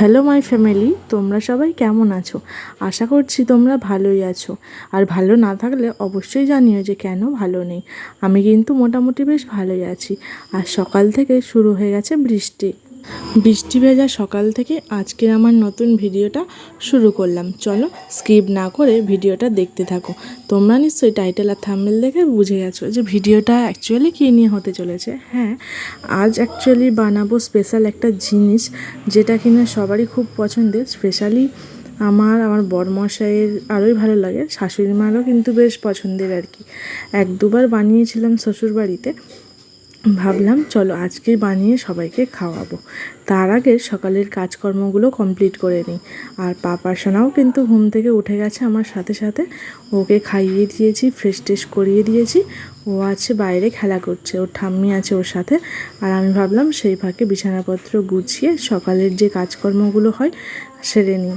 Hello my family, তোমরা সবাই কেমন আছো? আশা করছি তোমরা ভালোই আছো। আর ভালো না থাকলে অবশ্যই জানিও যে কেন ভালো নেই। আমি কিন্তু মোটামুটি বেশ ভালোই আছি। আর সকাল থেকে শুরু হয়ে গেছে বৃষ্টি। বৃষ্টি ভেজা সকাল থেকে আজকের আমার নতুন ভিডিওটা শুরু করলাম। চলো স্কিপ না করে ভিডিওটা দেখতে থাকো। তোমরা নিশ্চয়ই টাইটেল আর থাম্বেল দেখে বুঝে গেছো যে ভিডিওটা অ্যাকচুয়ালি কী নিয়ে হতে চলেছে। হ্যাঁ আজ অ্যাকচুয়ালি বানাবো স্পেশাল একটা জিনিস যেটা কিনা সবারই খুব পছন্দের। স্পেশালি আমার আমার বরমশাইয়ের আরোই ভালো লাগে। শাশুড়ি মারও কিন্তু বেশ পছন্দের আর কি। এক দুবার বানিয়েছিলাম শ্বশুর বাড়িতে ভাবলাম, চলো আজকে বানিয়ে সবাইকে খাওয়াবো। তার আগে সকালের কাজকর্মগুলো কমপ্লিট করে নিই। আর পাপার সোনাও কিন্তু ঘুম থেকে উঠে গেছে আমার সাথে সাথে। ওকে খাইয়ে দিয়েছি ফ্রেশ ট্রেশ করিয়ে দিয়েছি। ও আছে বাইরে খেলা করছে, ওর ঠাম্মি আছে ওর সাথে। আর আমি ভাবলাম, সেই ফাঁকে বিছানাপত্র গুছিয়ে সকালের যে কাজকর্মগুলো হয়, সেরে নিই।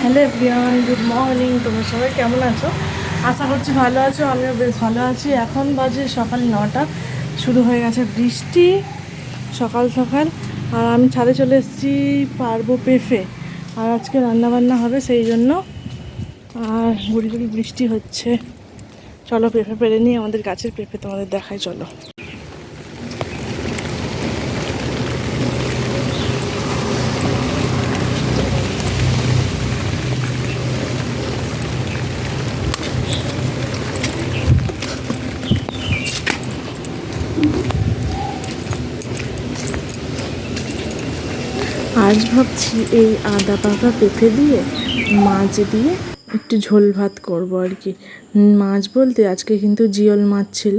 হ্যালো এভরিওয়ান, গুড মর্নিং, তোমরা সবাই কেমন আছো? আশা করছি ভালো আছো, আমিও বেশ ভালো আছি। এখন বাজে সকাল নটা, শুরু হয়ে গেছে বৃষ্টি, সকাল সকাল। আর আমি ছাদে চলে এসেছি পারব পেফে আর আজকে রান্নাবান্না হবে সেই জন্য। আর গুড়ি গুড়ি বৃষ্টি হচ্ছে। চলো পেঁপে পেরে নিয়ে আমাদের গাছের পেঁপে তোমাদের দেখায় চলো। আজ ভাবছি এই আদা পাকা পেঁপে দিয়ে মাছ দিয়ে একটু ঝোল ভাত করব আর কি। মাছ বলতে আজকে কিন্তু জিওল মাছ ছিল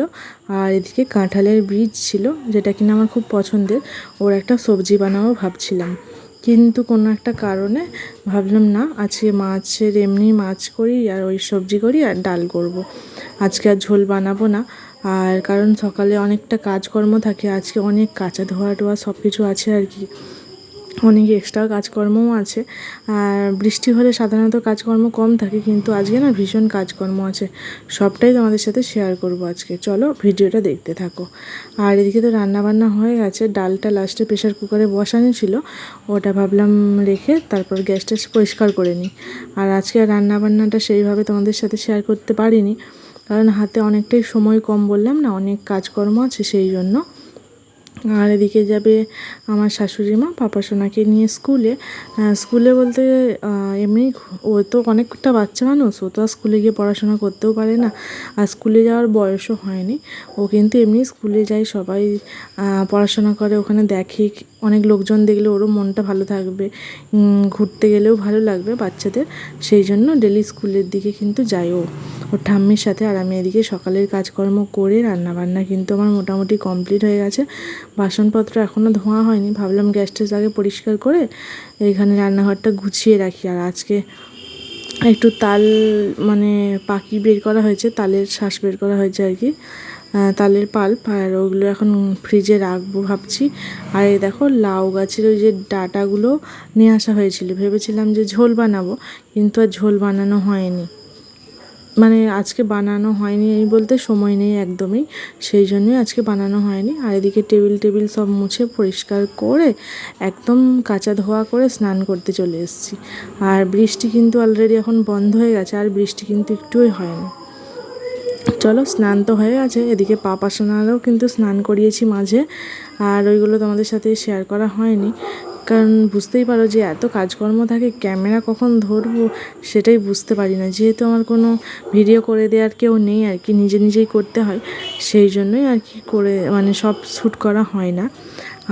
আর এদিকে কাঁঠালের বীজ ছিল, যেটা কিনা আমার খুব পছন্দের। ওর একটা সবজি বানাবো ভাবছিলাম। কিন্তু কোনো একটা কারণে ভাবলাম, না, আজকে মাছের এমনি মাছ করি আর ওই সবজি করি আর ডাল করব। আজকে আর ঝোল বানাবো না। আর কারণ সকালে অনেকটা কাজকর্ম থাকে, আজকে অনেক কাঁচা ধোয়া টোয়া সব কিছু আছে আর কি। অনেক এক্সট্রা কাজকর্মও আছে। আর বৃষ্টি হলে সাধারণত কাজকর্ম কম থাকে, কিন্তু আজকে না ভীষণ কাজকর্ম আছে। সবটাই তোমাদের সাথে শেয়ার করব আজকে। চলো ভিডিওটা দেখতে থাকো। আর এদিকে তো রান্নাবান্না হয়ে গেছে। ডালটা লাস্টে প্রেশার কুকারে বসানো ছিল। ওটা ভাবলাম রেখে তারপর গ্যাসটা পরিষ্কার করে নিই। আর আজকে রান্না বান্নাটা সেইভাবে তোমাদের সাথে শেয়ার করতে পারিনি। কারণ হাতে অনেকটাই সময় কম বললাম না, অনেক কাজকর্ম আছে সেই জন্য। আর এদিকে যাবে আমার শাশুড়ি মা, পাপা সোনাকে নিয়ে স্কুলে। স্কুলে বলতে এমনি ও তো অনেকটা বাচ্চা মানুষ, ও তো আর স্কুলে গিয়ে পড়াশোনা করতেও পারে না। আর স্কুলে যাওয়ার বয়সও হয়নি। ও কিন্তু এমনি স্কুলে যায়, সবাই পড়াশোনা করে, ওখানে দেখে অনেক লোকজন দেখলে ওরও মনটা ভালো থাকবে। ঘুরতে গেলেও ভালো লাগবে বাচ্চাদের। সেই জন্য ডেলি স্কুলের দিকে কিন্তু যায় ও। ওর ঠাম্মির সাথে আর আমি এদিকে সকালের কাজকর্ম করে রান্নাবান্না কিন্তু আমার মোটামুটি কমপ্লিট হয়ে গেছে। বাসনপত্র এখনও ধোয়া হয়নি, ভাবলাম গ্যাস ট্যাস আগে পরিষ্কার করে এইখানে রান্নাঘরটা গুছিয়ে রাখি। আর আজকে একটু তাল মানে পাখি বের করা হয়েছে, তালের শ্বাস বের করা হয়েছে আর কি। তালের পাল্প আর ওগুলো এখন ফ্রিজে রাখব ভাবছি। আর এই দেখো লাউ গাছের ওই যে ডাটাগুলো নিয়ে আসা হয়েছিল, ভেবেছিলাম যে ঝোল বানাবো, কিন্তু আর ঝোল বানানো হয়নি। মানে আজকে বানানো হয়নি এই বলতে সময় নেই একদমই, সেই জন্যই আজকে বানানো হয়নি। আর এদিকে টেবিল টেবিল সব মুছে পরিষ্কার করে একদম কাঁচা ধোয়া করে স্নান করতে চলে এসেছি। আর বৃষ্টি কিন্তু অলরেডি এখন বন্ধ হয়ে গেছে, আর বৃষ্টি কিন্তু একটুই হয়নি। চলো, স্নান তো হয়ে গেছে। এদিকে পাপা সোনারও কিন্তু স্নান করিয়েছি মাঝে, আর ওইগুলো তোমাদের সাথে শেয়ার করা হয়নি। কারণ বুঝতেই পারো যে এত কাজকর্ম থাকে, ক্যামেরা কখন ধরবো সেটাই বুঝতে পারি না। যেহেতু আমার কোনো ভিডিও করে দেওয়ার কেউ নেই আর কি, নিজে নিজেই করতে হয়, সেই জন্যই আর কি করে মানে সব শ্যুট করা হয় না।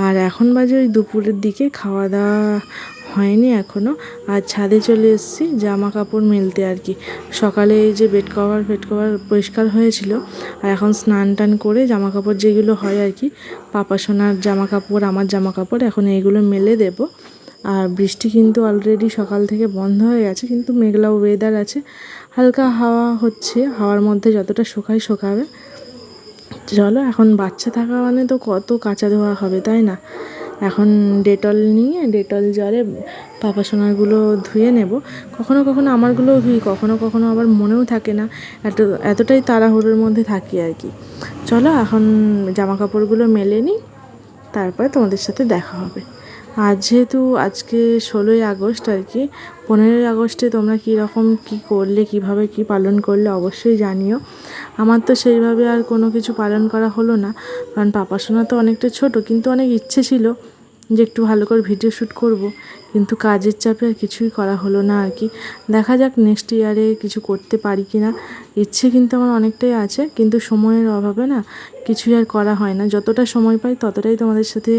আর এখন বাজে ওই দুপুরের দিকে খাওয়া দাওয়া হয়নি এখনও আর ছাদে চলে এসেছি জামা কাপড় মেলতে আর কি। সকালে এই যে বেড কভার ফেড কভার পরিষ্কার হয়েছিল, আর এখন স্নান টান করে জামা কাপড় যেগুলো হয় আর কি, পাপা সোনার জামা কাপড় আমার জামা কাপড় এখন এইগুলো মেলে দেব। আর বৃষ্টি কিন্তু অলরেডি সকাল থেকে বন্ধ হয়ে গেছে, কিন্তু মেঘলা ওয়েদার আছে। হালকা হাওয়া হচ্ছে, হাওয়ার মধ্যে যতটা শোকায় শোকাবে। চলো, এখন বাচ্চা থাকা মানে তো কত কাঁচা ধোয়া হবে, তাই না? এখন ডেটল নিয়ে, ডেটল জলে পাপা সোনারগুলো ধুয়ে নেব। কখনো কখনো আমারগুলোও ধুই, কখনো কখনো আবার মনেও থাকে না। এত, এতটাই তাড়াহুড়োর মধ্যে থাকি আর কি। চলো এখন জামা কাপড়গুলো মেলে নিই, তারপরে তোমাদের সাথে দেখা হবে। আর যেহেতু আজকে ষোলোই আগস্ট আর কি, পনেরোই আগস্টে তোমরা কী রকম কী করলে, কীভাবে কি পালন করলে অবশ্যই জানিও। আমার তো সেইভাবে আর কোনো কিছু পালন করা হলো না, কারণ পাপা সোনা তো অনেকটা ছোট, কিন্তু অনেক ইচ্ছে ছিল। যে একটু ভালো করে ভিডিও শ্যুট করব। কিন্তু কাজের চাপে আর কিছুই করা হলো না আর কি। দেখা যাক নেক্সট ইয়ারে কিছু করতে পারি কি না ইচ্ছে কিন্তু আমার অনেকটাই আছে, কিন্তু সময়ের অভাবে না কিছুই আর করা হয় না। যতটা সময় পাই ততটাই তোমাদের সাথে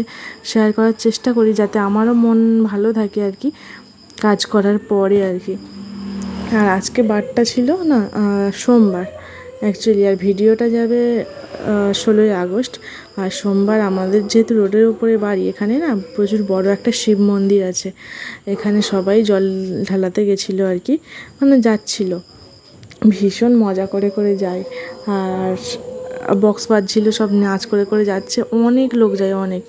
শেয়ার করার চেষ্টা করি, যাতে আমারও মন ভালো থাকে আর কি কাজ করার পরে আর কি। আর আজকে বারটা ছিল না সোমবার। অ্যাকচুয়ালি আর ভিডিওটা যাবে ষোলোই আগস্ট। আর সোমবার আমাদের যেহেতু রোডের ওপরে বাড়ি, এখানে না প্রচুর বড় একটা শিব মন্দির আছে। এখানে সবাই জল ঢালাতে গেছিল আর কি মানে যাচ্ছিল। ভীষণ মজা করে করে যায়। আর বক্স বাজছিল, সব নাচ করে করে যাচ্ছে, অনেক লোক যায়, অনেক।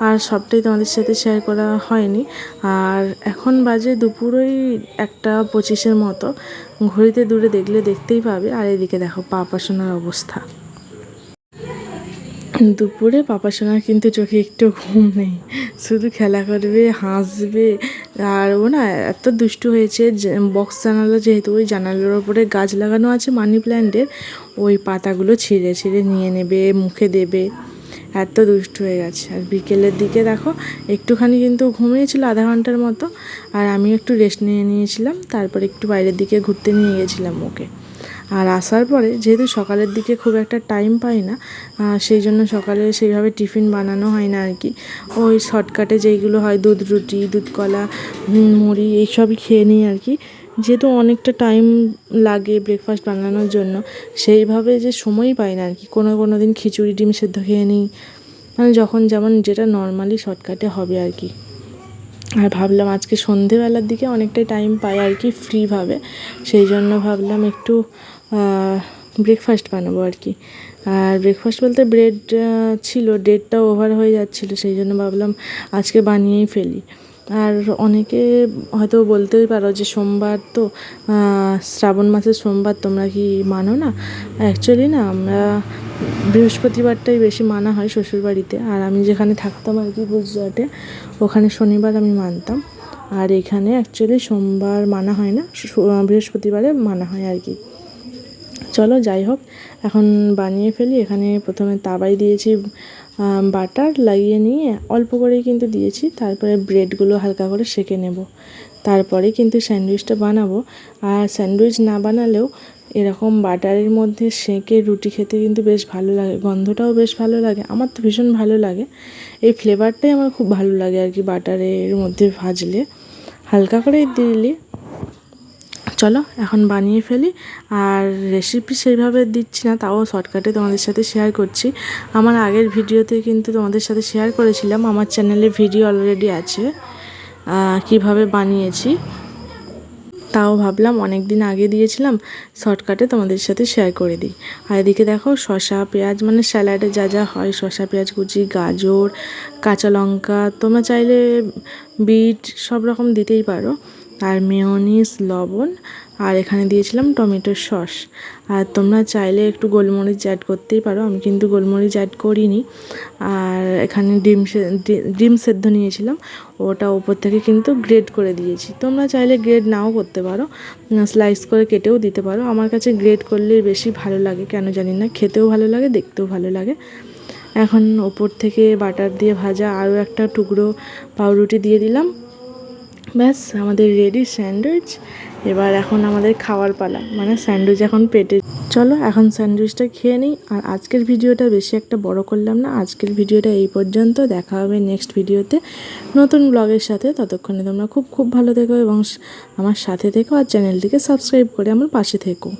আর সবটাই তোমাদের সাথে শেয়ার করা হয়নি। আর এখন বাজে দুপুরই একটা পঁচিশের মতো। ঘড়িতে দূরে দেখলে দেখতেই পাবে। আর এদিকে দেখো, পাপা সোনার অবস্থা। দুপুরে পাপা সোনার কিন্তু চোখে একটু ঘুম নেই। শুধু খেলা করবে, হাসবে আর ও না এত দুষ্টু হয়েছে বক্স জানালা যেহেতু, ওই জানালার ওপরে গাছ লাগানো আছে মানি প্ল্যান্টের ওই পাতাগুলো ছিঁড়ে ছিঁড়ে নিয়ে নেবে, মুখে দেবে। এত দুষ্টু হয়ে গেছে। আর বিকেলের দিকে দেখো, একটুখানি কিন্তু ঘুমিয়েছিল আধা ঘণ্টার মতো, আর আমি একটু রেস্ট নিয়ে নিয়েছিলাম, তারপর একটু বাইরের দিকে ঘুরতে নিয়ে গেছিলাম ওকে। আর আসার পরে যেহেতু সকালের দিকে খুব একটা টাইম পাই না সেই জন্য সকালে সেইভাবে টিফিন বানানো হয় না আর কি। ওই শর্টকাটে যেইগুলো হয়, দুধ রুটি, দুধ কলা মুড়ি, এইসবই খেয়ে নিই আর কি। যেহেতু অনেকটা টাইম লাগে ব্রেকফাস্ট বানানোর জন্য, সেইভাবে যে সময়ই পাই না আর কি। কোনো কোনো দিন খিচুড়ি, ডিম সেদ্ধ খেয়ে নিই। মানে যখন যেমন যেটা নর্মালি শর্টকাটে হবে আর কি। আর ভাবলাম আজকে সন্ধেবেলার দিকে অনেকটাই টাইম পাই আর কি ফ্রিভাবে সেই জন্য ভাবলাম একটু ব্রেকফাস্ট বানাবো আর কি। আর ব্রেকফাস্ট বলতে ব্রেড ছিল ডেটটা ওভার হয়ে যাচ্ছিল, সেই জন্য ভাবলাম আজকে বানিয়েই ফেলি। আর অনেকে হয়তো বলতেই পারো যে সোমবার তো শ্রাবণ মাসের সোমবার তোমরা কি মানো না? অ্যাকচুয়ালি না, আমরা বৃহস্পতিবারটাই বেশি মানা হয় শ্বশুরবাড়িতে। আর আমি যেখানে থাকতাম আর কি গুজরাটে, ওখানে শনিবার আমি মানতাম। আর এখানে অ্যাকচুয়ালি সোমবার মানা হয় না বৃহস্পতিবারে মানা হয় আর কি। চলো, যাই হোক। এখন বানিয়ে ফেলি। এখানে প্রথমে তাওয়াই দিয়েছি বাটার লাগিয়ে নিয়ে অল্প করেই কিন্তু দিয়েছি। তারপরে ব্রেডগুলো হালকা করে সেঁকে নেব। তারপরে কিন্তু স্যান্ডউইচটা বানাবো। আর স্যান্ডউইচ না বানালেও এরকম বাটারের মধ্যে সেঁকে রুটি খেতে কিন্তু বেশ ভালো লাগে। গন্ধটাও বেশ ভালো লাগে। আমার তো ভীষণ ভালো লাগে। এই ফ্লেভারটাই আমার খুব ভালো লাগে আর কি বাটারের মধ্যে ভাজলে। হালকা করে দিলে। চলো, এখন বানিয়ে ফেলি। আর রেসিপি সেইভাবে দিচ্ছি না, তাও শর্টকাটে তোমাদের সাথে শেয়ার করছি। আমার আগের ভিডিওতে কিন্তু তোমাদের সাথে শেয়ার করেছিলাম, আমার চ্যানেলে ভিডিও অলরেডি আছে কীভাবে বানিয়েছি। তাও ভাবলাম অনেক দিন আগে দিয়েছিলাম শর্টকাটে তোমাদের সাথে শেয়ার করে দিই। আর এদিকে দেখো, শসা, পেঁয়াজ মানে স্যালাডে যা যা হয়, শসা, পেঁয়াজ, কুচি, গাজর, কাঁচা লঙ্কা, তোমরা চাইলে বিট সব রকম দিতেই পারো। আর মেয়নিস লবণ, আর এখানে দিয়েছিলাম টমেটোর সস। আর তোমরা চাইলে একটু গোলমরিচ অ্যাড করতেই পারো। আমি কিন্তু গোলমরিচ অ্যাড করিনি। আর এখানে ডিম ডিম সেদ্ধ নিয়েছিলাম। ওটা ওপর থেকে কিন্তু গ্রেড করে দিয়েছি। তোমরা চাইলে গ্রেড নাও করতে পারো। স্লাইস করে কেটেও দিতে পারো। আমার কাছে গ্রেড করলে বেশি ভালো লাগে। কেন জানি না, খেতেও ভালো লাগে, দেখতেও ভালো লাগে। এখন ওপর থেকে বাটার দিয়ে ভাজা আরও একটা টুকরো পাউরুটি দিয়ে দিলাম। ব্যাস, আমাদের রেডি স্যান্ডউইচ এবার এখন আমাদের খাওয়ার পালা মানে স্যান্ডউইচ এখন পেটে। চলো, এখন স্যান্ডউইচটা খেয়ে নিই। আর আজকের ভিডিওটা বেশি একটা বড় করলাম না। আজকের ভিডিওটা এই পর্যন্ত। দেখা হবে নেক্সট ভিডিওতে নতুন ব্লগের সাথে। ততক্ষণে তোমরা খুব খুব ভালো থেকো এবং আমার সাথে থেকো আর চ্যানেলটিকে সাবস্ক্রাইব করে আমার পাশে থেকো।